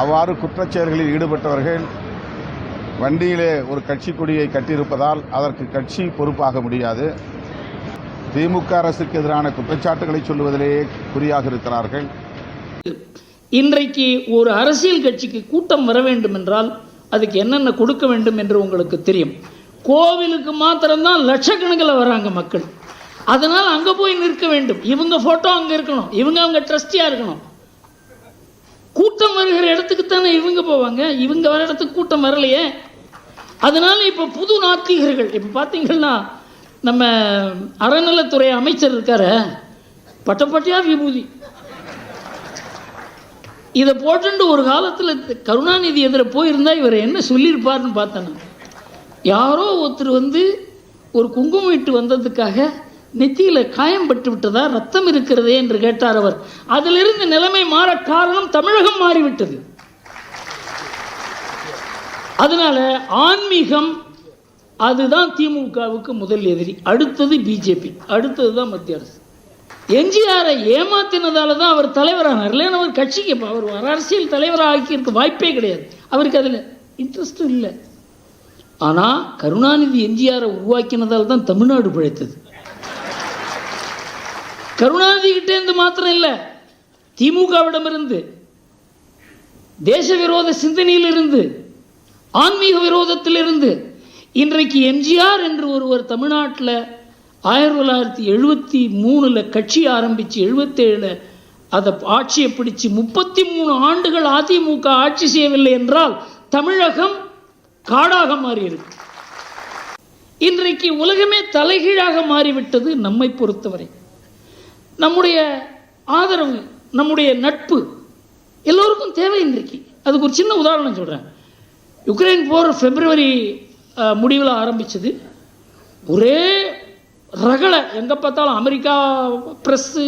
அவ்வாறு குற்றச்செயல்களில் ஈடுபட்டவர்கள் வண்டியிலே ஒரு கட்சி கொடியை கட்டியிருப்பதால் அதற்கு கட்சி பொறுப்பாக முடியாது. திமுக அரசுக்கு எதிரான குற்றச்சாட்டுகளை சொல்லுவதிலேயே குறியாக இருக்கிறார்கள். இன்றைக்கு ஒரு அரசியல் கட்சிக்கு கூட்டம் வர வேண்டும் என்றால் அதுக்கு என்னென்ன கொடுக்க வேண்டும் என்று உங்களுக்கு தெரியும். கோவிலுக்கு மாத்திரம்தான் லட்சக்கணக்கில் வராங்க மக்கள். அதனால் அங்கே போய் நிற்க வேண்டும். இவங்க ஃபோட்டோ அங்கே இருக்கணும். இவங்க அவங்க ட்ரஸ்டியாக இருக்கணும். கூட்டம் வருகிற இடத்துக்கு தானே இவங்க போவாங்க? இவங்க வர இடத்துக்கு கூட்டம் வரலையே? அதனால இப்போ புது நாத்திகர்கள் இப்போ பார்த்தீங்கன்னா நம்ம அறநிலைத்துறை அமைச்சர் இருக்கார. பட்டப்பட்டியா விபூதி. இதை போட்டுண்டு ஒரு காலத்தில் கருணாநிதி எதிர போயிருந்தா இவர் என்ன சொல்லியிருப்பார்னு பார்த்தேன் யாரோ ஒருத்தர் வந்து ஒரு குங்குமம் இட்டு வந்ததுக்காக நெத்தியில் காயம் பட்டு விட்டதா ரத்தம் இருக்கிறதே என்று கேட்டார் அவர். அதிலிருந்து நிலைமை மாற காரணம் தமிழகம் மாறிவிட்டது. அதனால ஆன்மீகம் அதுதான் திமுகவுக்கு முதல் எதிரி. அடுத்தது பிஜேபி. அடுத்தது தான் மத்திய அரசு. எம்ஜிஆரை ஏமாத்தினதால தான் அவர் தலைவரானார். இல்லைன்னு அவர் கட்சிக்கு அவர் அரசியல் தலைவராக ஆக்கியிருக்க வாய்ப்பே கிடையாது. அவருக்கு அதில் இன்ட்ரெஸ்ட்டும் இல்லை. ஆனால் கருணாநிதி எம்ஜிஆரை உருவாக்கினதால் தான் தமிழ்நாடு பிழைத்தது. கருணாநிதி கிட்டேருந்து மாத்திரம் இல்லை திமுகவிடமிருந்து தேச விரோத சிந்தனையிலிருந்து ஆன்மீக விரோதத்திலிருந்து இன்றைக்கு எம்ஜிஆர் என்று ஒருவர் தமிழ்நாட்டில் ஆயிரத்தி தொள்ளாயிரத்தி எழுபத்தி மூணில் கட்சி ஆரம்பித்து எழுபத்தேழில் அதை ஆட்சியை பிடிச்சு முப்பத்தி மூணு ஆண்டுகள் அதிமுக ஆட்சி செய்யவில்லை என்றால் தமிழகம் காடாக மாறியிருக்கு. இன்றைக்கு உலகமே தலைகீழாக மாறிவிட்டது நம்மை பொறுத்தவரை. நம்முடைய ஆதரவு நம்முடைய நட்பு எல்லோருக்கும் தேவை இன்றைக்கு. அதுக்கு ஒரு சின்ன உதாரணம் சொல்கிறேன் யுக்ரைன் போர் பிப்ரவரி முடிவில் ஆரம்பிச்சது. ஒரே ரகளை எங்கே பார்த்தாலும் அமெரிக்கா ப்ரெஸ்ஸு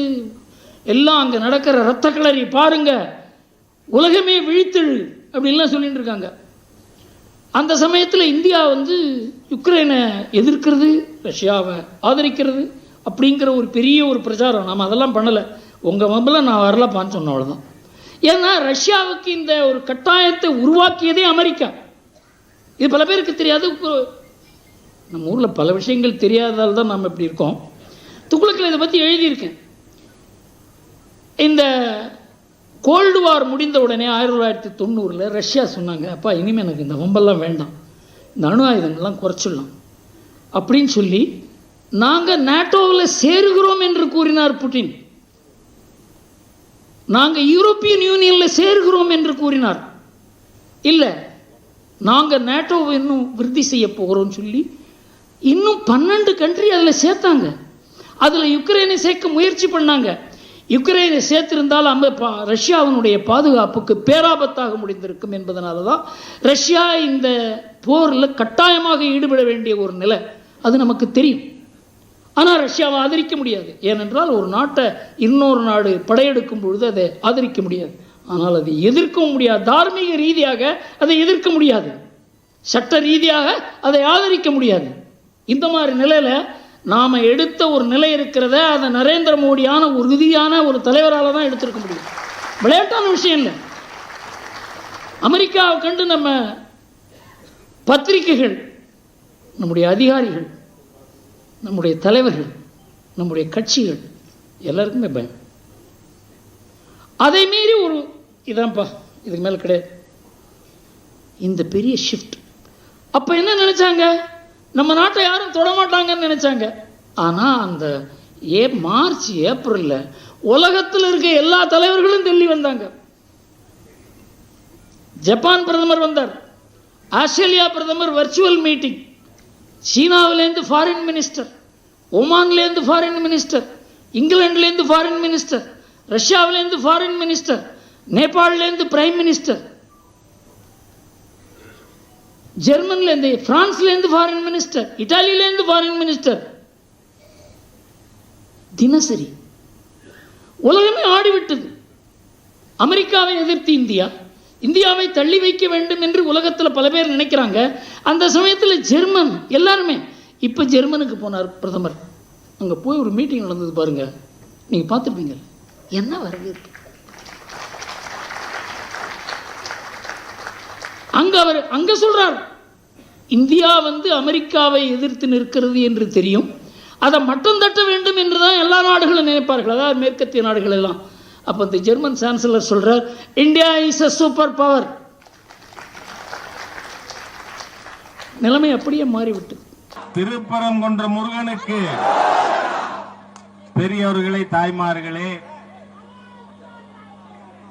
எல்லாம் அங்கே நடக்கிற ரத்த கிளறி பாருங்கள் உலகமே விழித்தெழு அப்படின்லாம் சொல்லிட்டு இருக்காங்க. அந்த சமயத்தில் இந்தியா வந்து யுக்ரைனை எதிர்க்கிறது ரஷ்யாவை ஆதரிக்கிறது. அப்படிங்கிற ஒரு பெரிய ஒரு பிரச்சாரம் நம்ம அதெல்லாம் பண்ணலை. உங்கள் மம்பில் நான் வரலப்பான்னு சொன்ன அவ்வளோதான் ஏன்னா ரஷ்யாவுக்கு இந்த ஒரு கட்டாயத்தை உருவாக்கியதே அமெரிக்கா. இது பல பேருக்கு தெரியாது. நம்ம ஊரில் பல விஷயங்கள் தெரியாததால் தான் நாம் இப்படி இருக்கோம். துக்குளக்கில் இதை பற்றி எழுதியிருக்கேன். இந்த கோல்டு வார் முடிந்த உடனே ஆயிரத்தி தொள்ளாயிரத்தி தொண்ணூறில் ரஷ்யா சொன்னாங்க அப்பா இனிமேல் எனக்கு இந்த வம்பெல்லாம் வேண்டாம். இந்த அணு ஆயுதங்கள்லாம் குறைச்சிடலாம். அப்படின்னு சொல்லி நாங்கள் நேட்டோவில் சேருகிறோம் என்று கூறினார் புட்டின். நாங்கள் யூரோப்பியன் யூனியனில் சேர்கிறோம் என்று கூறினார். இல்லை நாங்கள் நேட்டோவை இன்னும் விருத்தி செய்ய போகிறோம்னு சொல்லி இன்னும் பன்னெண்டு கண்ட்ரி அதில் சேர்த்தாங்க. அதில் யுக்ரைனை சேர்க்க முயற்சி பண்ணாங்க. யுக்ரைனை சேர்த்திருந்தால் அம்ப பா ரஷ்யாவினுடைய பாதுகாப்புக்கு பேராபத்தாக முடிந்திருக்கும் என்பதனால தான் ரஷ்யா இந்த போரில் கட்டாயமாக ஈடுபட வேண்டிய ஒரு நிலை. அது நமக்கு தெரியும். ஆனால் ரஷ்யாவை ஆதரிக்க முடியாது. ஏனென்றால் ஒரு நாட்டை இன்னொரு நாடு படையெடுக்கும் பொழுது அதை ஆதரிக்க முடியாது. ஆனால் அதை எதிர்க்கவும் முடியாது. தார்மீக ரீதியாக அதை எதிர்க்க முடியாது. சட்ட ரீதியாக அதை ஆதரிக்க முடியாது. இந்த மாதிரி நிலையில் நாம் எடுத்த ஒரு நிலை இருக்கிறத அதை நரேந்திர மோடியான ஒரு உறுதியான ஒரு தலைவரால் தான் எடுத்திருக்க முடியும். விளையாட்டான விஷயம் இல்லை. அமெரிக்காவை கண்டு நம்ம பத்திரிகைகள் நம்முடைய அதிகாரிகள் நம்முடைய தலைவர்கள் நம்முடைய கட்சிகள் எல்லாருக்குமே பயம். அதை மீறி ஒரு இதான்ப்பா இதுக்கு மேலே கிடையாது. இந்த பெரிய ஷிஃப்ட் அப்போ என்ன நினச்சாங்க? நம்ம நாட்டை யாரும் தொடமாட்டாங்கன்னு நினச்சாங்க. ஆனால் அந்த ஏ மார்ச் ஏப்ரலில் உலகத்தில் இருக்க எல்லா தலைவர்களும் டெல்லி வந்தாங்க. ஜப்பான் பிரதமர் வந்தார். ஆஸ்திரேலியா பிரதமர் வர்ச்சுவல் மீட்டிங் சீனாவிலேருந்து ஃபாரின் மினிஸ்டர் ஒமான்லேருந்து ஃபாரின் மினிஸ்டர் இங்கிலாண்டுலேருந்து ஃபாரின் மினிஸ்டர் ரஷ்யாவிலேருந்து ஃபாரின் மினிஸ்டர் நேபாளிலேருந்து பிரைம் மினிஸ்டர் ஜெர்மன்லேருந்து பிரான்ஸ்லேருந்து ஃபாரின் மினிஸ்டர் இட்டாலியிலேருந்து ஃபாரின் மினிஸ்டர் தினசரி உலகமே ஆடிவிட்டது. அமெரிக்காவை எதிர்த்து இந்தியா. இந்தியாவை தள்ளி வைக்க வேண்டும் என்று உலகத்தில் பல பேர் நினைக்கிறாங்க. அந்த சமயத்தில் ஜெர்மன் எல்லாருமே இப்போ ஜெர்மனுக்கு போனார் பிரதமர். அங்கே போய் ஒரு மீட்டிங் நடந்தது பாருங்க. நீங்கள் பார்த்துருப்பீங்க. என்ன வரவேற்பு? அங்க அவர் அங்க சொல்றார். இந்தியா வந்து அமெரிக்காவை எதிர்த்து நிற்கிறது என்று தெரியும். அதை மட்டம் தட்ட வேண்டும் என்று தான் எல்லா நாடுகளும் நினைப்பார்கள். அதாவது மேற்கத்திய நாடுகள் எல்லாம். அப்போ இந்த ஜெர்மன் சான்சலர் சொல்கிறார் India is a super power நிலைமை அப்படியே மாறிவிட்டது. திருப்பரங்குன்ற முருகனுக்கு பெரியவர்களே தாய்மார்களே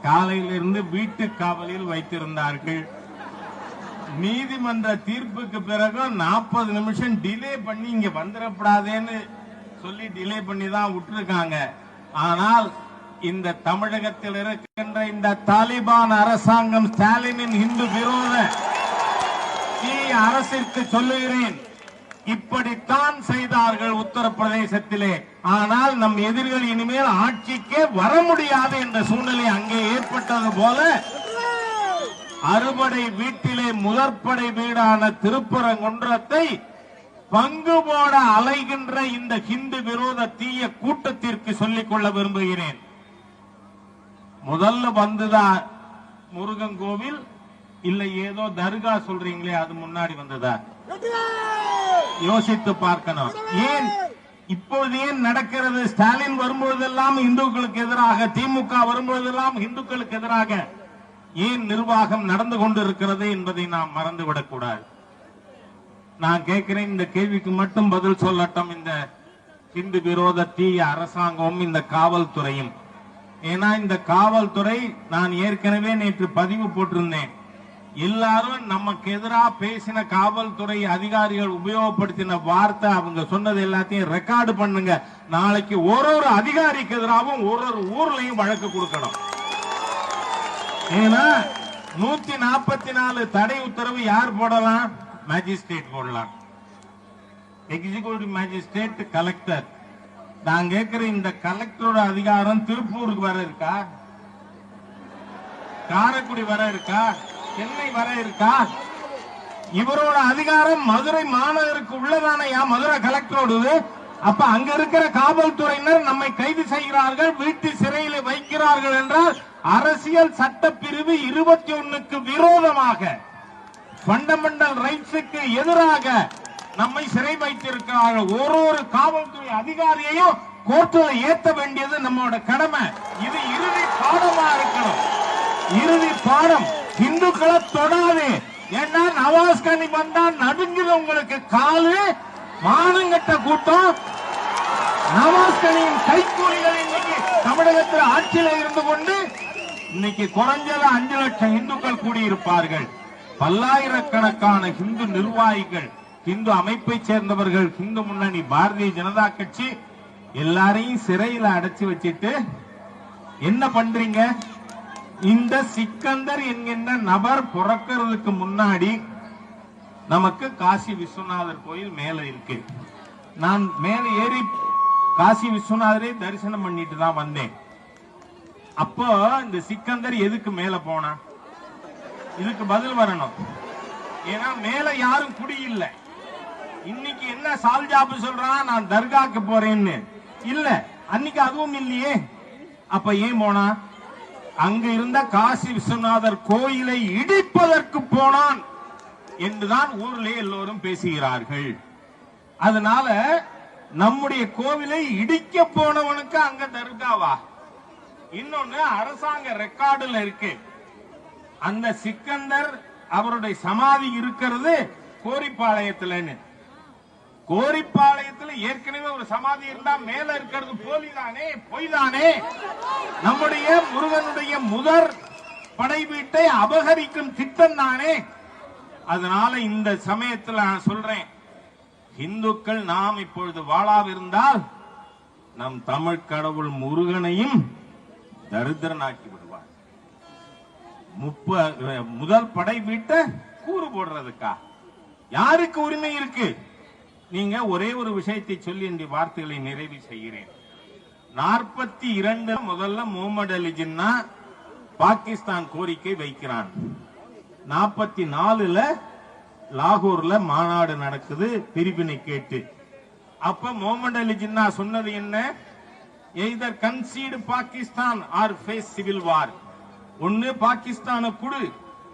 காலையிலிருந்து வீட்டு காவலில் வைத்திருந்தார்கள். நீதிமன்ற தீர்ப்புக்கு பிறகு நாற்பது நிமிஷம் டிலே பண்ணி இங்க வந்துடப்படாதேன்னு சொல்லி டிலே பண்ணி தான் விட்டுருக்காங்க. ஆனால் இந்த தமிழகத்தில் இருக்கின்ற இந்த தாலிபான் அரசாங்கம் ஸ்டாலினின் இந்து விரோத அரசிற்கு சொல்லுகிறேன். இப்படித்தான் செய்தார்கள் உத்தரப்பிரதேசத்திலே. ஆனால் நம் எதிரிகள் இனிமேல் ஆட்சிக்கே வர முடியாது என்ற சூழ்நிலை அங்கே ஏற்பட்டது போல அறுபடை வீட்டிலே முதற்படை வீடான திருப்பரங்குன்றத்தை பங்கு போட அலைகின்ற இந்த ஹிந்து விரோத தீய கூட்டத்திற்கு சொல்லிக் கொள்ள விரும்புகிறேன். முதல்ல வந்துதான் முருகன் கோவில் இல்ல ஏதோ தர்கா சொல்றீங்களே அது முன்னாடி வந்ததா? யோசித்து பார்க்கணும். ஏன் இப்போது ஏன் நடக்கிறது? ஸ்டாலின் வரும்பொழுதெல்லாம் இந்துக்களுக்கு எதிராக திமுக வரும்பொழுதெல்லாம் இந்துக்களுக்கு எதிராக ஏன் நிர்வாகம் நடந்து கொண்டிருக்கிறது என்பதை நாம் மறந்துவிடக் கூடாது நான் கேட்கிறேன் இந்த கேள்விக்கு மட்டும் பதில் சொல்லட்டும். இந்த இந்து விரோத தீய அரசாங்கமும் இந்த காவல்துறையும் ஏன்னா இந்த காவல்துறை நான் ஏற்கனவே நேற்று பதிவு போட்டிருந்தேன். எல்லாரும் நமக்கு எதிராக பேசின காவல்துறை அதிகாரிகள் உபயோகப்படுத்தின வார்த்தை அவங்க சொன்னது எல்லாத்தையும் ரெக்கார்டு பண்ணுங்க. நாளைக்கு ஒரு ஒரு அதிகாரிக்கு எதிராகவும் ஒரு ஒரு ஊர்லயும் வழக்கு கொடுக்கணும். ஏன்னா நூத்தி நாற்பத்தி நாலு தடை உத்தரவு யார் போடலாம்? மேஜிஸ்ட்ரேட் போடலாம். எக்ஸிகூட்டிவ் மேஜிஸ்ட்ரேட் கலெக்டர் நான் கேட்கிற இந்த கலெக்டரோட அதிகாரம் திருப்பூருக்கு வர இருக்கா? காரைக்குடி வர இருக்கா? சென்னை வர இருக்கா? இவரோட அதிகாரம் மதுரை மாநகருக்கு உள்ளதானையா மதுரை கலெக்டரோடது அப்ப அங்க இருக்கிற காவல்துறையினர் நம்மை கைது செய்கிறார்கள் வீட்டு சிறையில வைக்கிறார்கள் என்றால் அரசியல் சட்டப்பிரிவு இருபத்தி ஒண்ணுக்கு விரோதமாக பண்டமெண்டல் ரைட்ஸுக்கு எதிராக நம்மை சிறை வைத்திருக்கிறார்கள் ஒரு ஒரு காவல்துறை அதிகாரியையும் கோர்ட்டில் ஏத்த வேண்டியது நம்மளோட கடமை. இது இறுதி பாடமா இருக்கணும். இறுதி பாடம். இந்துக்களை தொடாது. ஏன்னா நவாஸ் கனி வந்தா நடுங்குது உங்களுக்கு காலு. மானங்கட்ட கூட்டம். நவாஸ் கனியின் கைக்கூலிகள் இன்னைக்கு தமிழகத்தில் ஆட்சியில இருந்து கொண்டு இன்னைக்கு குறைஞ்சது அஞ்சு லட்சம் இந்துக்கள் கூடியிருப்பார்கள். பல்லாயிரக்கணக்கான இந்து நிர்வாகிகள் இந்து அமைப்பை சேர்ந்தவர்கள் இந்து முன்னணி பாரதிய ஜனதா கட்சி எல்லாரையும் சிறையில அடைச்சு வச்சிட்டு என்ன பண்றீங்க? இந்த சிக்கந்தர் என்கின்ற நபர் பிறக்கிறதுக்கு முன்னாடி நமக்கு காசி விஸ்வநாதர் கோயில் மேல இருக்கு. நான் மேல ஏறி காசி விஸ்வநாதரை தரிசனம் பண்ணிட்டு தான் வந்தேன். அப்போ இந்த சிக்கந்தர் எதுக்கு மேல போனா இதுக்கு பதில் வரணும். ஏன்னா மேல யாரும் குடியில்லை. இன்னைக்கு என்ன சால்ஜாபு சொல்றான்? நான் தர்காக்கு போறேன்னு. இல்ல அன்னைக்கு அதுவும் இல்லையே. அப்ப ஏன் போனா? அங்க இருந்த காசி விஸ்வநாதர் கோயிலை இடிப்பதற்கு போனான் என்றுதான் ஊர்லே எல்லோரும் பேசுகிறார்கள். அதனால நம்முடைய கோவிலை இடிக்க போனவனுக்கு அங்க தர்காவா? இன்னொன்னு அரசாங்க ரெக்கார்டுல இருக்கு. அந்த சிக்கந்தர் அவருடைய சமாதி இருக்கிறது கோரிப்பாளையத்துலன்னு. கோரிப்பாளையத்தில் ஏற்கனவே ஒரு சமாதி இருந்தா மேல இருக்கிறது போலிதானே? பொய்தானே? நம்முடைய முருகனுடைய முதற் படை வீட்டை அபகரிக்கும் திட்டம் தானே? அதனால இந்த சமயத்தில் நான் சொல்றேன் இந்துக்கள் நாம் இப்பொழுது வாழாவிருந்தால் நம் தமிழ் கடவுள் முருகனையும் தரித்திரனாக்கி விடுவார். முப்ப முதல் படை வீட்டை கூறு போடுறதுக்கா? யாருக்கு உரிமை இருக்கு? நீங்க ஒரே ஒரு விஷயத்தை சொல்லி இந்த வார்த்தைகளை நிறைவு செய்கிறேன். நாற்பத்தி இரண்டு முதல்ல முகமது அலி ஜின்னா பாகிஸ்தான் கோரிக்கை வைக்கிறான். நாற்பத்தி நாலுல லாகூர்ல மாநாடு நடக்குது பிரிவினை கேட்டு. அப்ப முகமது அலி ஜின்னா சொன்னது என்ன? Either concede Pakistan or face civil war. ஒன்னு பாகிஸ்தான குடு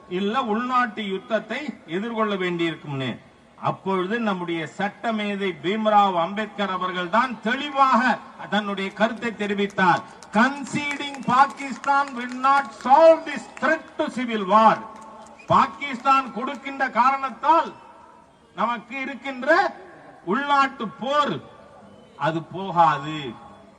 இல்ல உள்நாட்டு யுத்தத்தை எதிர்கொள்ள வேண்டியிருக்கும்னு. அப்பொழுது நம்முடைய சட்டமேதை பீம்ராவ் அம்பேத்கர் அவர்கள் தான் தெளிவாக தன்னுடைய கருத்தை தெரிவித்தார். Conceding Pakistan will not solve this threat to Pakistan கொடுக்கின்ற காரணத்தால் நமக்கு இருக்கின்ற உள்நாட்டு போர் அது போகாது.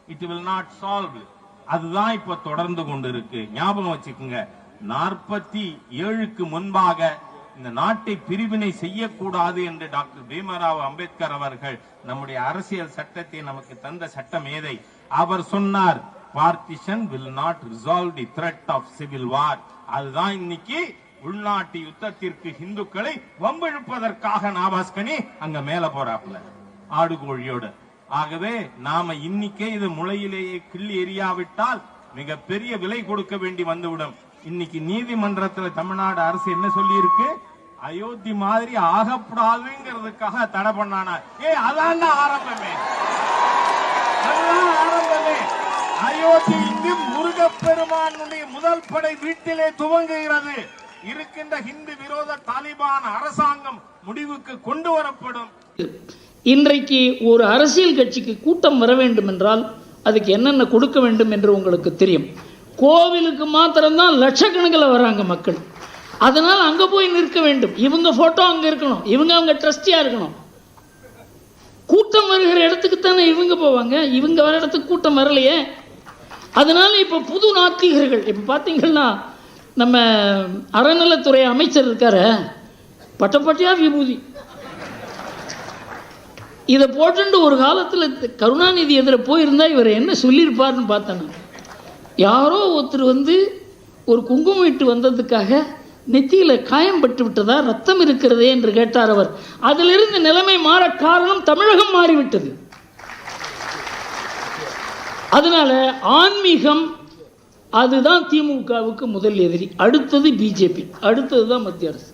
இட் வில் நாட் சால்வ் அதுதான் இப்ப தொடர்ந்து கொண்டிருக்கு. ஞாபகம் வச்சுக்கோங்க. நாற்பத்தி ஏழுக்கு முன்பாக இந்த நாட்டை பிரிவினை செய்யக்கூடாது என்று டாக்டர் பீமராவ் அம்பேத்கர் அவர்கள் நம்முடைய அரசியல் சட்டத்தை நமக்கு தந்த சட்ட மேதை அவர் சொன்னார் partition will not resolve the threat of civil war அதுதான் இன்னைக்கு உள்நாட்டு யுத்தத்திற்கு இந்துக்களை வம்பிழுப்பதற்காக நாபாஸ்கனி அங்க மேல போறாப்புல ஆடுகோழியோட. ஆகவே நாம இன்னைக்கே இது முளையிலேயே கிள்ளி எரியாவிட்டால் மிகப்பெரிய விலை கொடுக்க வேண்டி வந்துவிடும். இன்னைக்கு நீதிமன்றத்துல தமிழ்நாடு அரசு என்ன சொல்லி இருக்கு அயோத்தி மாதிரி ஆகப்படாதுங்கிறதுக்காக தடை பண்ணானா. ஏ அதான் ஆரம்பமே. ஆரம்பமே. அயோத்தி இங்கு முருகப்பெருமானுடைய முதல் படை வீட்டிலே துவங்குகிறது. இருக்கின்ற ஹிந்து விரோத தாலிபான் அரசாங்கம் முடிவுக்கு கொண்டு வரப்படும். இன்றைக்கு ஒரு அரசியல் கட்சிக்கு கூட்டம் வர வேண்டும் என்றால் அதுக்கு என்னென்ன கொடுக்க வேண்டும் என்று உங்களுக்கு தெரியும். கோவிலுக்கு மாத்திரம்தான் லட்சக்கணக்கில் வராங்க மக்கள். அதனால் அங்கே போய் நிற்க வேண்டும். இவங்க ஃபோட்டோ அங்கே இருக்கணும். இவங்க அவங்க ட்ரஸ்டியாக இருக்கணும். கூட்டம் வருகிற இடத்துக்கு தானே இவங்க போவாங்க? இவங்க வர இடத்துக்கு கூட்டம் வரலையே. அதனால் இப்போ புது நாத்திகர்கள் இப்போ பார்த்தீங்கன்னா நம்ம அறநிலைத்துறை அமைச்சர் இருக்கார். பட்டப்பட்டியா விபூதி. இதை போட்டுண்டு ஒரு காலத்தில் கருணாநிதி எதிர போயிருந்தா இவர் என்ன சொல்லியிருப்பார்னு பார்த்தேன் யாரோ ஒருத்தர் வந்து ஒரு குங்குமம் இட்டு வந்ததுக்காக நெத்தியில் காயம் பட்டு விட்டதா? ரத்தம் இருக்கிறதே என்று கேட்டார் அவர். அதிலிருந்து நிலைமை மாற காரணம் தமிழகம் மாறிவிட்டது. அதனால ஆன்மீகம் அதுதான் திமுகவுக்கு முதல் எதிரி. அடுத்தது பிஜேபி. அடுத்தது தான் மத்திய அரசு.